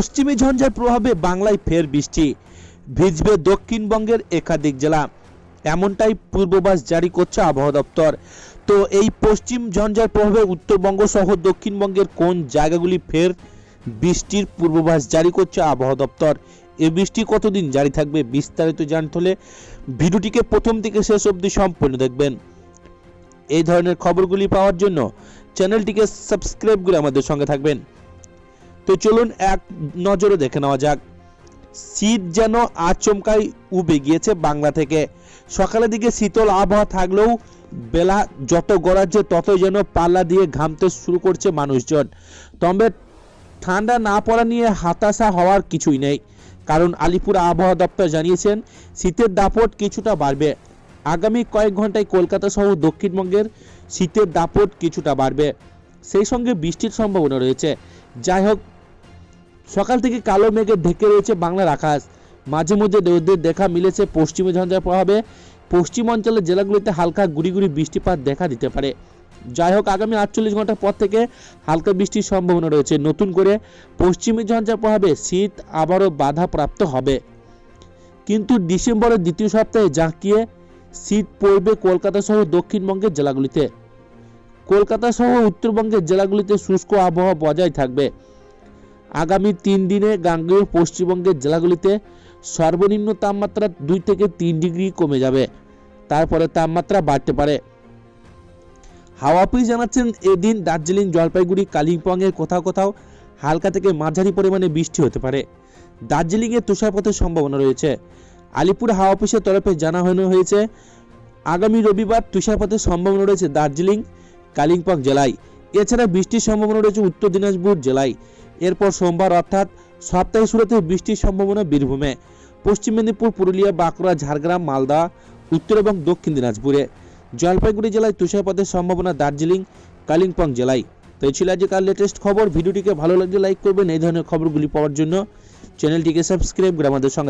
পশ্চিমী ঝঞ্ঝার প্রভাবে বাংলায় ফের বৃষ্টি। ভিজবে দক্ষিণবঙ্গের একাধিক জেলা। এমনটাই পূর্বাভাস জারি করছে আবহাওয়া দপ্তর। তো এই পশ্চিম ঝঞ্ঝার প্রভাবে উত্তরবঙ্গ সহ দক্ষিণবঙ্গের কোন জায়গাগুলি ফের বৃষ্টির পূর্বাভাস জারি করছে আবহাওয়া দপ্তর? এ বৃষ্টি কতদিন জারি থাকবে বিস্তারিত জানতে হলে ভিডিওটিকে প্রথম থেকে শেষ অবধি সম্পূর্ণ দেখবেন। এই ধরনের খবরগুলি পাওয়ার জন্য চ্যানেলটিকে সাবস্ক্রাইব করে আমাদের সঙ্গে থাকবেন। তো চলুন এক নজরে দেখে নেওয়া যাক। শীত যেন আচমকাই উবে গিয়েছে বাংলা থেকে। সকালের দিকে শীতল আবহাওয়া থাকলেও বেলা যত গড়াচ্ছে ততই যেন পাল্লা দিয়ে ঘামতে শুরু করছে মানুষজন। তবে ঠান্ডা না পড়া নিয়ে হতাশা হওয়ার কিছুই নেই। কারণ আলিপুর আবহাওয়া দপ্তর জানিয়েছেন, শীতের দাপট কিছুটা বাড়বে। আগামী কয়েক ঘন্টায় কলকাতা সহ দক্ষিণবঙ্গের শীতের দাপট কিছুটা বাড়বে। সেই সঙ্গে বৃষ্টির সম্ভাবনা রয়েছে। যাই হোক সকাল থেকে কালো মেঘে ঢেকে রয়েছে বাংলার আকাশ। মাঝে মধ্যে রোদের দেখা মিলেছে পশ্চিমী ঝঞ্ঝার প্রভাবে। পশ্চিম অঞ্চলের জেলাগুলিতে হালকা গুড়ি বৃষ্টিপাত দেখা দিতে পারে। যাই হোক, আগামী আটচল্লিশ ঘণ্টার পর থেকে হালকা বৃষ্টির সম্ভাবনা রয়েছে। নতুন করে পশ্চিমী ঝঞ্ঝার প্রভাবে শীত আবারও বাধাপ্রাপ্ত হবে। কিন্তু ডিসেম্বরের দ্বিতীয় সপ্তাহে জাঁকিয়ে শীত পড়বে কলকাতা সহ দক্ষিণবঙ্গের জেলাগুলিতে। কলকাতা সহ উত্তরবঙ্গের জেলাগুলিতে শুষ্ক আবহাওয়া বজায় থাকবে। আগামী তিন দিনে গাঙ্গেয় পশ্চিমবঙ্গের জেলাগুলিতে সর্বনিম্ন তাপমাত্রা দুই থেকে তিন ডিগ্রি কমে যাবে। তারপরে তাপমাত্রা বাড়তে পারে। হাওয়া অফিস জানাচ্ছেন, এদিন দার্জিলিং জলপাইগুড়ি কালিম্পংয়ের কোথাও কোথাও হালকা থেকে মাঝারি পরিমাণে বৃষ্টি হতে পারে। দার্জিলিংয়ে তুষারপাতের সম্ভাবনা রয়েছে। আলিপুর হাওয়া অফিসের তরফে জানানো হয়েছে, আগামী রবিবার তুষারপাতের সম্ভাবনা রয়েছে দার্জিলিং, কালিম্পং জেলায়। এছাড়া বৃষ্টির সম্ভাবনা রয়েছে উত্তর দিনাজপুর জেলায়। এরপর সোমবার অর্থাৎ সপ্তাহে শুরুতে বৃষ্টির সম্ভাবনা বীরভূমে। পশ্চিম মেদিনীপুর, পুরুলিয়া, বাঁকুড়া, ঝাড়গ্রাম, মালদা, উত্তর এবং দক্ষিণ দিনাজপুরে। জলপাইগুড়ি জেলায় তুষারপাতের সম্ভাবনা দার্জিলিং, কালিম্পং জেলায়। তো এই ছিল আজকাল লেটেস্ট খবর। ভিডিওটিকে ভালো লাগলে লাইক করবেন। এই ধরনের খবরগুলি পাওয়ার জন্য চ্যানেলটিকে সাবস্ক্রাইব করে আমাদের সঙ্গে